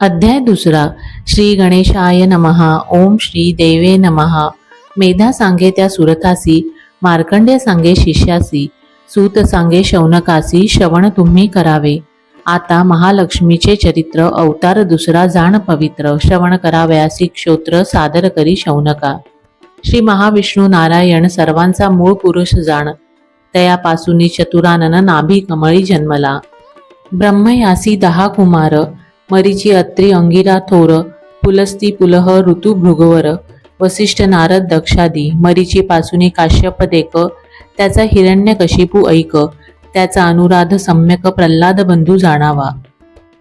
अध्याय दुसरा. श्री गणेशाय नमहा ओम श्री देवे नमहा मेधा सांगे त्या सुरतासी मार्कंड्य सांगे शिष्यासी सूत सांगे शौनकासी श्रवण तुम्ही करावे. आता महालक्ष्मीचे चरित्र अवतार दुसरा जाण पवित्र श्रवण करावयासी क्षोत्र सादर करी शौनका. श्री महाविष्णू नारायण सर्वांचा मूळ पुरुष जाण. तयापासून चतुरानन नाभी कमळी जन्मला. ब्रह्मयासी दहा कुमार. मरीची अत्री अंगिरा थोर पुलस्ती पुलह ऋतुभृगवर वसिष्ठ नारद दक्षादी मरीची पासुनी काश्यप देक त्याचा हिरण्य कशिपू ऐक त्याचा अनुराध सम्यक प्रल्हाद बंधू जाणावा.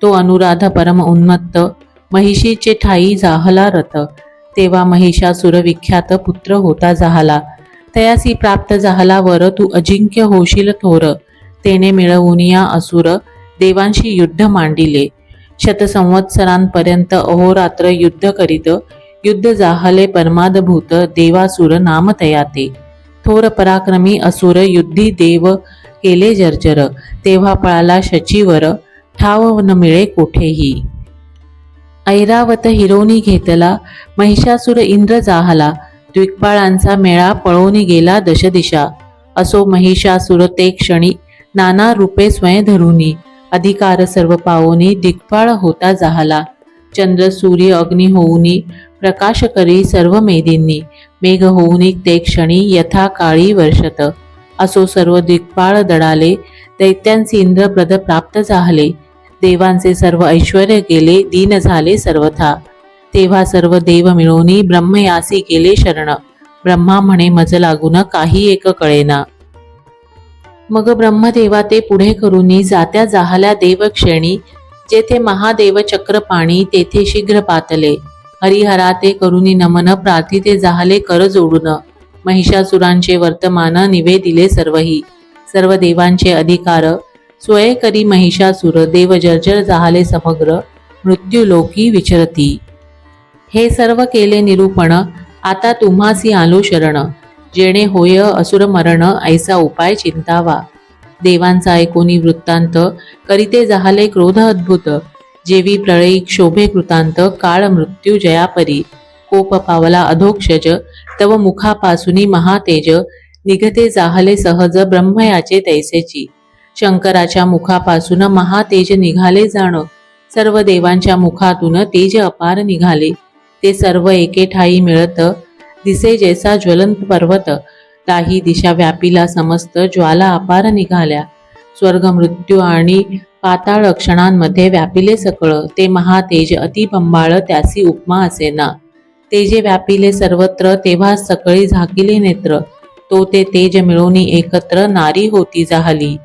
तो अनुराध परम उन्मत्त महिषीचे ठाई जाहला रथ तेव्हा महिषासुर विख्यात पुत्र होता जाहला. तयासी प्राप्त जाहला वर तू अजिंक्य होशील थोर तेने मिळवून या असुर देवांशी युद्ध मांडिले. शतसंवत्सरांपर्यंत अहोरात्र युद्ध करीत युद्ध जाहले परमादभूत देवासुर नाम तयाते. थोर पराक्रमी असुर युद्धी देव केले जर्जर तेव्हा पळाला शचीवर ठाव न मिळे कोठेही. ऐरावत हिरोनी घेतला महिषासुर इंद्र जाहला द्विकपाळांचा मेळा पळवून गेला दशदिशा. असो महिषासुर ते क्षणी नाना रूपे स्वयं धरुनी. अधिकार सर्व पावोनी दिग्पाळ होता जाहला. चंद्र सूर्य अग्नी होऊनी प्रकाश करी सर्व मेदींनी. मेघ होऊनी ते क्षणी यथा काळी वर्षत. असो सर्व दिग्पाळ दडाले दैत्यांचे इंद्रप्रद प्राप्त झाले. देवांचे सर्व ऐश्वर गेले दीन झाले सर्वथा. तेव्हा सर्व देव मिळवून ब्रह्मयासी गेले शरण. ब्रह्मा म्हणे मज लागून काही एक कळेना. मग ब्रह्मदेवा ते पुढे करून जात्या जाहल्या देवक्षेणी जेथे महादेव चक्रपाणी तेथे शीघ्र पातले. हरिहरा ते करुनी नमन प्रार्थी ते जाहले कर जोडून. महिषासुरांचे वर्तमान निवेदिले सर्वही. सर्व देवांचे अधिकार. स्वय करी महिषासुर देव जर्जर जाहले समग्र मृत्यू लोकी विचरती. हे सर्व केले निरूपण आता तुम्हासी आलो शरण. जेणे होय असुर मरण ऐसा उपाय चिंतावा. देवांचा ऐकोनी वृत्तांत करीते जहाले क्रोध अद्भुत. जेवी प्रळयी क्षोभे कृतांत काळ मृत्यू जयापरी. कोप पावला अधोक्षज तव मुखापासून महातेज. निघते जाहले सहज ब्रह्मयाचे तैसेची. शंकराच्या मुखापासून महातेज निघाले जाण. सर्व देवांच्या मुखातून तेज अपार निघाले. ते सर्व एके ठाई मिळत दिसे जैसा ज्वलंत पर्वत काही दिशा व्यापीला समस्त ज्वाला अपार निघाल्या. स्वर्ग मृत्यू आणि पाताळ क्षणांमध्ये व्यापिले सकळ ते महातेज अतिबंबाळ त्यासी उपमा असेना. तेजे व्यापिले सर्वत्र तेव्हा सकळी झाकिले नेत्र. तो ते तेज मिळून एकत्र नारी होती जाहली.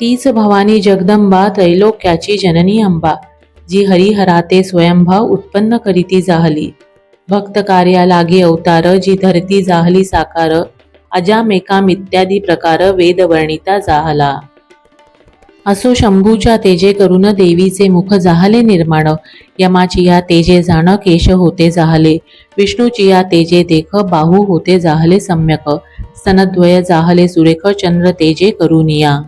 तीच भवानी जगदंबा त्रैलोक्याची जननी अंबा जी हरिहराते स्वयंभाव उत्पन्न करीती जाहली. भक्त कार्या लागी अवतार जी धरती जाहली साकार अजामेकाम इत्यादी प्रकार वेद वर्णिता जाहला. असो शंभूच्या तेजे करून देवीचे मुख जाहले निर्माण यमाची या तेजे जाण केश होते जाहले विष्णूची या तेजे देख बाहू होते जाहले सम्यक स्तनद्वय जाहले सुरेख चंद्र तेजे करुनिया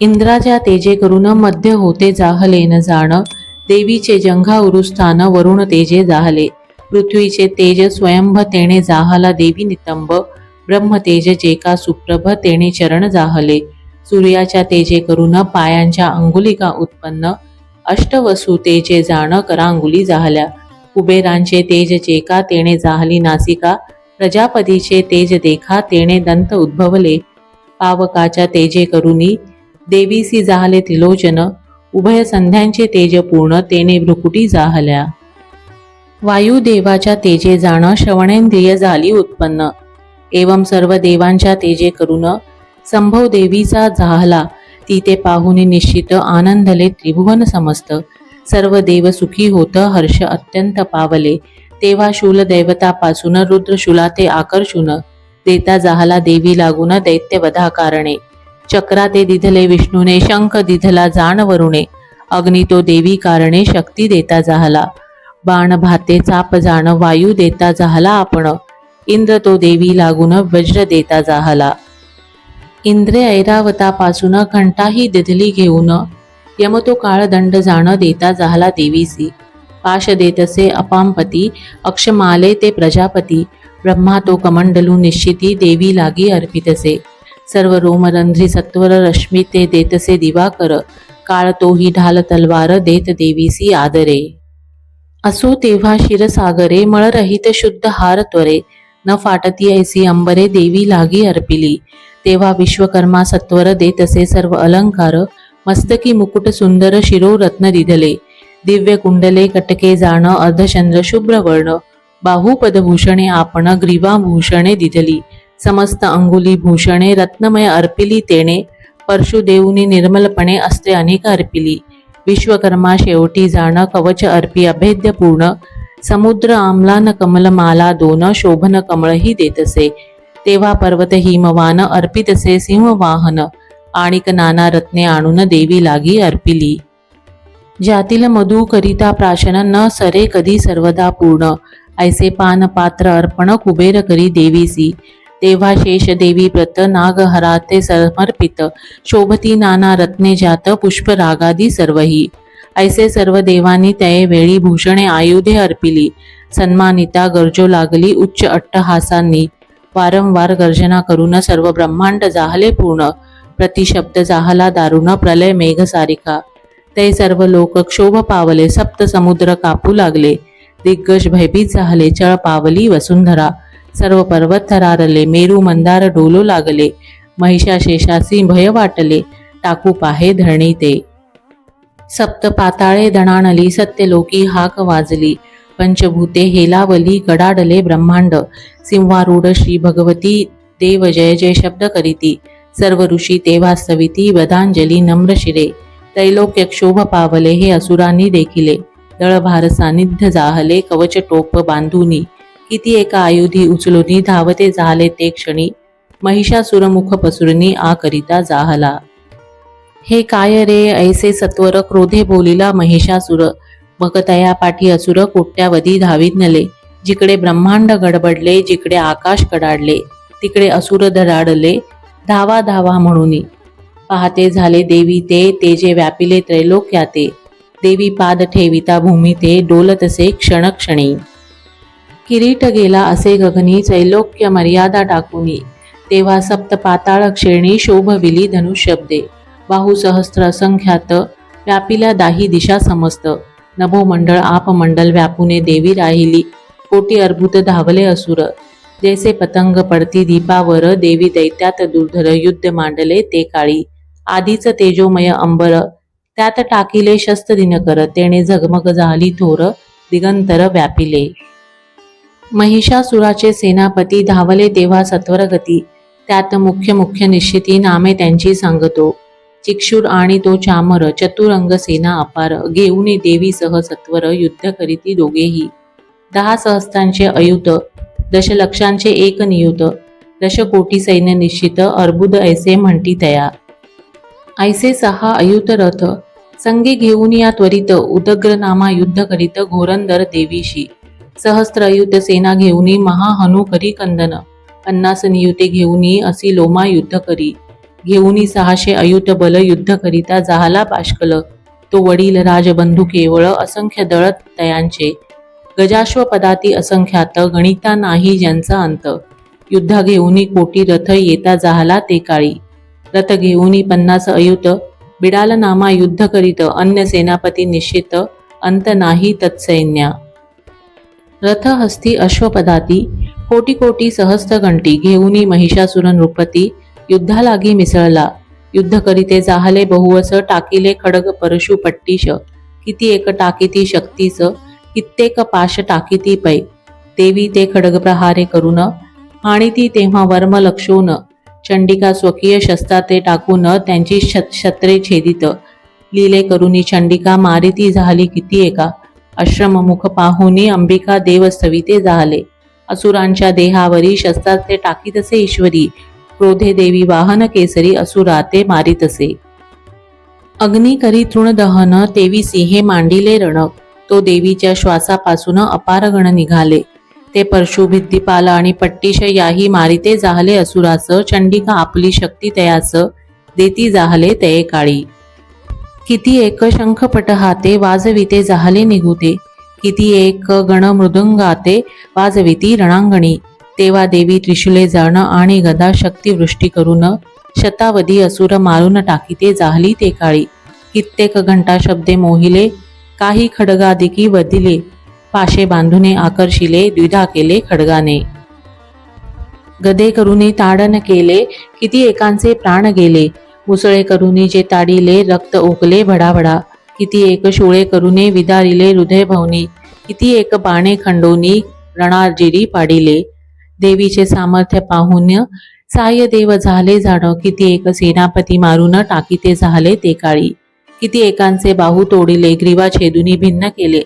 इंद्राच्या तेजे करून मध्य होते जाहले न जाण देवीचे जंघा उरुस्थान वरुण तेजे जाहले पृथ्वीचे तेज स्वयंभ तेणे जाहला देवी नितंब. ब्रह्म तेज जेका सुप्रभ तेणे चरण जाहले. सूर्याच्या तेजे करून पायांच्या अंगुलिका उत्पन्न. अष्टवसू तेजे जाण करांगुली जाहल्या. कुबेरांचे तेज चेका तेणे जाहली नासिका. प्रजापतीचे तेज देखा तेणे दंत उद्भवले. पावकाच्या तेजे करुनी देवीसी जाहले त्रिलोचन. उभय संध्यांचे तेज पूर्ण तेने भ्रुकुटी जाहल्या. वायुदेवाच्या तेजे जाणं श्रवणेंद्रिय झाली उत्पन्न. एवं सर्व देवांच्या तेजे करून संभव देवीचा झाला ती ते पाहुणे निश्चित आनंदले त्रिभुवन समस्त. सर्व देव सुखी होत हर्ष अत्यंत पावले. तेव्हा शूल दैवतापासून रुद्रशूला ते आकर्षून देता जाहला देवी लागून दैत्यवधा कारणे चक्रा ते दिधले विष्णूने शंख दिधला जाण वरुणे अग्नि तो देवी कारणे शक्ती देता जाहला. बाण भाते चाप जाण वायू देता जाहला आपण. इंद्र तो देवी लागून वज्र देता जाहला. इंद्रे ऐरावतापासून घंटाही दिधली घेऊन यम तो काळ दंड जाण देता झाला देवीसी. पाश देतसे अपांपती अक्षमाले ते प्रजापती. ब्रह्मा तो कमंडलू निश्चिती देवी लागी अर्पितसे. सर्व रोमरंध्री सत्वर रश्मी ते देतसे दिवाकर. काळ तोही ढाल तलवार देत देवीसी आदरे. असो तेव्हा शिरसागरे मळरहित शुद्ध हार त्वरे. न फाटती ऐसी अंबरे देवी लागी अर्पिली. तेव्हा विश्वकर्मा सत्वर देतसे सर्व अलंकार. मस्तकी मुकुट सुंदर शिरो रत्न दिधले. दिव्य कुंडले कटके जाण अर्धचंद्र शुभ्र वर्ण. बाहुपदभूषणे आपण ग्रीवाभूषणे दिधली. समस्त अंगुली भूषणे रत्नमय अर्पिली तेणे. परशुदेवनी निर्मलपणे असते अनेक अर्पिली. विश्वकर्मा शेवटी जाण कवच अर्पी अभेद्य पूर्ण. समुद्र आमलान कमलमाला दोन शोभन कमळही देतसे. तेव्हा पर्वत हिमवान अर्पितसे सिंहवाहन आणिक नाना रत्ने आणून देवी लागी अर्पिली. ज्यातील मधु करिता प्राशन न सरे कधी सर्वदा पूर्ण. ऐसे पान पात्र अर्पण कुबेर करी देवीसी. तेव्हा शेष देवी व्रत नागहराते समर्पित. शोभती नाना रत्ने जात पुष्प रागादी सर्वही. ऐसे सर्व देवांनी त्याये वेळी भूषणे आयुधे अर्पिली. सन्मानिता गरजो लागली उच्च अट्टहासांनी. वारंवार गर्जना करून सर्व ब्रह्मांड जाहले पूर्ण. प्रतिशब्द जाहला दारुण प्रलय मेघ सारिका. ते सर्व लोक क्षोभ पावले सप्त समुद्र कापू लागले. दिग्गज भयभीत झाले चळ पावली वसुंधरा. सर्व पर्वत थरारले मेरू मंदार डोलू लागले महिषा शेषासी भय वाटले टाकू पाहे धरणी ते सप्त पाताळे दणाणली सत्यलोकी हाक वाजली पंचभूते हेलावली गडाडले ब्रह्मांड सिंहारूढ श्री भगवती देव जय जय शब्द करीती सर्व ऋषी तेव्हा सविती वदांजली नम्र शिरे त्रैलोक्य क्षोभ पावले हे असुरांनी देखिले दळभार सानिध्य जाहले कवच टोप बांधुनी किती एका आयुधी उचलुनी धावते झाले ते क्षणी. महिषासुरमुख पसरुनी आ करिता जाहला. हे काय रे ऐसे सत्वर क्रोधे बोलिला महिषासुर. मगतया पाठी असुर कोट्यावधी धावीत नले. जिकडे ब्रह्मांड गडबडले जिकडे आकाश कडाडले तिकडे असुर धडाडले. धावा धावा म्हणून. पाहते झाले देवी ते तेजे व्यापिले त्रैलोक्याते. देवी पाद ठेविता भूमी ते डोलतसे क्षणक्षणी. किरीट गेला असे गगनी चैलोक्य मर्यादा टाकूनी तेव्हा सप्त पाताळ क्षेणी शोभविली धनुष्यब्दे. बाहू सहस्त्र असंख्यात व्यापिल्या दाही दिशा समस्त. नभोमंडळ आपमंडल व्यापुने देवी राहिली. कोटी अर्भुत धावले असुर. जैसे पतंग पडती दीपावर देवी दैत्यात दुर्धर युद्ध मांडले ते काळी. आधीच तेजोमय अंबर. त्यात टाकिले शस्त्र दिनकर तेणे झगमग झाली थोर दिगंतर व्यापिले. महिषासुराचे सेनापती धावले तेव्हा सत्वरगती. त्यात मुख्य मुख्य निश्चिती नामे त्यांची सांगतो. चिक्षूर आणि तो चामर चतुरंग सेना अपार घेऊन देवीसह सत्वर युद्ध करीती दोघेही. दहा सहस्त्रांचे अयुत दशलक्षांचे एक नियुत दशकोटी सैन्य निश्चित अर्बुद ऐसे म्हणती तया. ऐसे सहा अयुत रथ संगे घेऊन या त्वरित उदग्र नामा युद्ध करीत घोरंदर देवीशी. सहस्त्र युद्ध सेना घेऊनी महाहनु करी कंदन. पन्नास नियुते घेऊनी असी लोमा युद्ध करी. घेऊनी सहाशे अयुत बल युद्ध करिता जाहला पाशकल. तो वडील राजबंधू केवळ असंख्य दळत तयांचे. गजाश्व पदाती असंख्यात गणिता नाही ज्यांचा अंत. युद्धा घेऊनी कोटी रथ येता जाहला ते काळी. रथ घेऊनी पन्नास अयुत. बिडाल नामा युद्ध करीत अन्य सेनापती निश्चित. अंत नाही तत्सैन्या. रथहस्ती अश्वपदाती कोटी कोटी सहस्त्र घंटी घेऊनी महिषासुर नृपती युद्धालागी मिसळला. युद्ध करीते जाहले बहुवस टाकिले खडग परशु पट्टीश. किती एक टाकीती शक्तीस कित्येक पाश टाकीती पै. देवी ते खडग प्रहारे करून आणि ती तेव्हा वर्म लक्षून. चंडिका स्वकीय शस्त्राते टाकून त्यांची शत- शस्त्रे छेदित. लिले करुनी चंडिका मारिती झाली किती एका. अश्रममुख पाहुनी अंबिका देव सविते झाले असुरांच्या देहावरी शस्त्राचे टाकीतसे ईश्वरी. क्रोधे देवी वाहन केसरी असुरा ते मारितसे. अग्नी करी तृण दहन तेवी सिंहे मांडिले रण. तो देवीच्या श्वासापासून अपार गण निघाले. ते परशु भिद्दीपाल आणि पट्टीश याही मारिते जाहले असुरास. चंडिका आपली शक्ती तयास देती जाहले तये काळी. किती एक शंखपट हाते वाजविते जाहले निघुते. किती एक गण मृदुंगाते वाजविती रणांगणी. तेव्हा देवी त्रिशूले जाणं आणि गदा शक्तिवृष्टी करून शतावधी असुर मारून टाकीते जाहली ते काळी. कित्येक घंटा शब्दे मोहिले काही खडगादिकी वदिले पाशे बांधुने आकर्षिले द्विधा केले खडगाने. गदे करुने ताडन केले किती एकांचे प्राण गेले. मुसळे करुनी जे ताडिले रक्त ओकले भडाभडा. किती एक शोळे करुने विदारिले हृदय भवनी. किती एक बाणे खंडोनी रणार्जिरी पाडिले. देवीचे सामर्थ्य पाहून साय देव झाले जाण किती एक सेनापती मारून टाकीते झाले ते काळी. किती एकांचे बाहू तोडिले ग्रीवा छेदुनी भिन्न केले.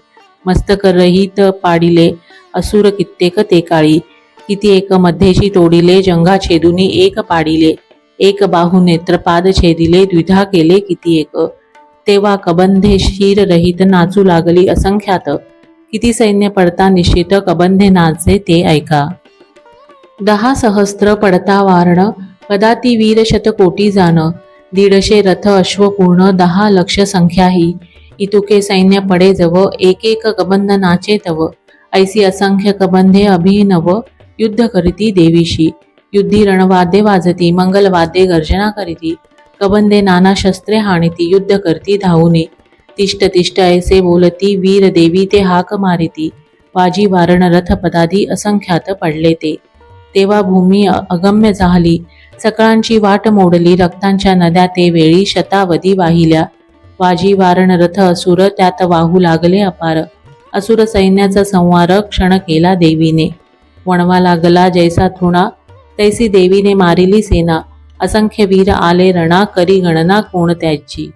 मस्तक रहित पाडिले असुर कित्येक ते काळी. किती एक मध्येशी तोडिले जंगा छेदुनी एक पाडिले. एक बाहू नेत्रपाद छेदिले द्विधा केले किती एक. तेव्हा कबंधे शिर रहित नाचू लागली असंख्यात. किती सैन्य पडता निश्चित कबंधे नाचे ते ऐका. दहा सहस्त्र पडता वारण कदाती वीर शतकोटी जाण. दीडशे रथ अश्वपूर्ण दहा लक्ष संख्याही. इतुके सैन्य पडे जव एक एक कबंध नाचे तव. ऐसी असंख्य कबंधे अभिनव युद्ध करीती देवीशी. युद्धी रणवाद्ये वाजती मंगलवाद्ये गर्जना करीती कबंदे नाना शस्त्रे हाणिती युद्ध करती धावुनी. तिष्ट तिष्ट ऐसे बोलती वीर देवी ते हाक मारिती. वाजी वारण रथ पदादी असंख्यात पडले ते. तेव्हा भूमी अगम्य झाली. सकळांची वाट मोडली रक्तांच्या नद्या ते वेळी शतावधी वाहिल्या. वाजी वारण रथ असुर त्यात वाहू लागले अपार. असुर सैन्याचा संवार क्षण केला देवीने. वणवा लागला जैसा थुणा तैसी देवीने मारिली सेना. असंख्य वीर आले रणा करी गणना कोण त्याची?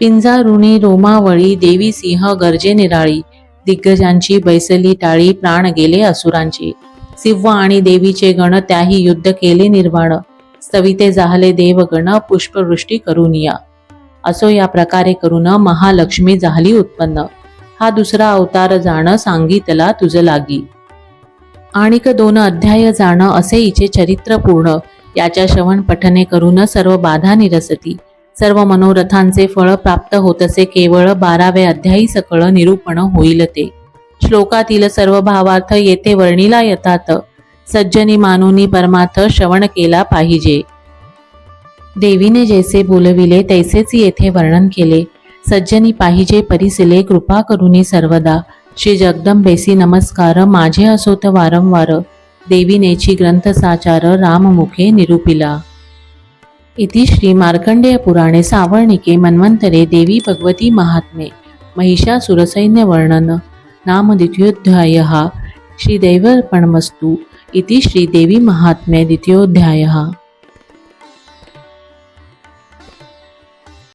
पिंजारुणी रोमावळी देवी सिंह गर्जे निराळी दिग्गजांची बैसली टाळी प्राण गेले असुरांची. सिव्व आणि देवीचे गण त्याही युद्ध केले निर्वाण. स्तविते जाहले देवगण पुष्पवृष्टी करून या. असो या प्रकारे करून महालक्ष्मी झाली उत्पन्न. हा दुसरा अवतार जाणं सांगितला तुझ लागी. आणिक दोन अध्याय जाणं असे हिचे चरित्र पूर्ण. याच्या श्रवण पठने करून सर्व बाधा निरसती. सर्व मनोरथांचे फळ प्राप्त होतसे केवळ बारावे अध्यायी सकळ निरूपण होईल ते श्लोकातील सर्व भावार्थ येथे वर्णिला येतात सज्जनी मानुनी परमार्थ श्रवण केला पाहिजे. देवीने जैसे बोलविले तैसेच येथे वर्णन केले. सज्जनी पाहिजे परिसिले कृपा करुनी सर्वदा. श्री जगदंबेसी नमस्कार माझे असोत वारंवार देवीनेची ग्रंथसाचार राममुखे निरूपिला. इति श्री मार्कंडेय पुराणे सावर्णिके मन्वंतरे देवी भगवती महात्मे महिषासुरसैन्य वर्णन नाम द्वितीयोऽध्यायः श्रीदैवर्पणमस्तु इति श्रीदेवी महात्म्ये द्वितीयोऽध्यायः